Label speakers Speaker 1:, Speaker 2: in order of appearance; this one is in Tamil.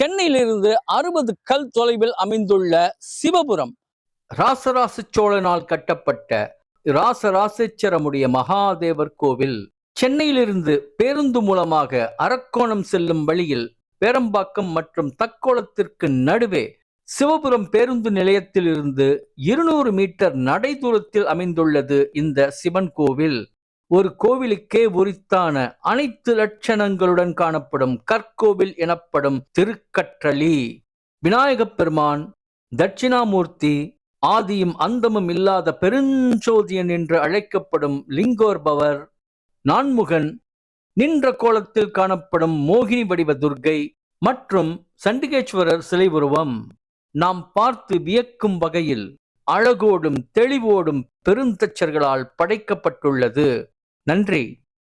Speaker 1: சென்னையிலிருந்து அறுபது கல் தொலைவில் அமைந்துள்ள சிவபுரம். ராசராச சோழனால் கட்டப்பட்ட ராசராசேச்சரமுடைய மகாதேவர் கோவில் சென்னையிலிருந்து பேருந்து மூலமாக அரக்கோணம் செல்லும் வழியில் பேரம்பாக்கம் மற்றும் தக்கோலத்திற்கு நடுவே சிவபுரம் பேருந்து நிலையத்திலிருந்து இருநூறு மீட்டர் நடை தூரத்தில் அமைந்துள்ளது இந்த சிவன் கோவில். ஒரு கோவிலுக்கே உரித்தான அனைத்து லட்சணங்களுடன் காணப்படும் கற்கோவில் எனப்படும் திருக்கற்றளி. விநாயகப் பெருமான் தட்சிணாமூர்த்தி ஆதியும் அந்தமும் இல்லாத பெருஞ்சோதியன் என்று அழைக்கப்படும் லிங்கோர்பவர் நான்முகன் நின்ற கோலத்தில் காணப்படும் மோகினி வடிவ துர்க்கை மற்றும் சண்டிகேஸ்வரர் சிலை உருவம். நாம் பார்த்து வியக்கும் வகையில் அழகோடும் தெளிவோடும் பெருந்தச்சர்களால் படைக்கப்பட்டுள்ளது. நன்றி.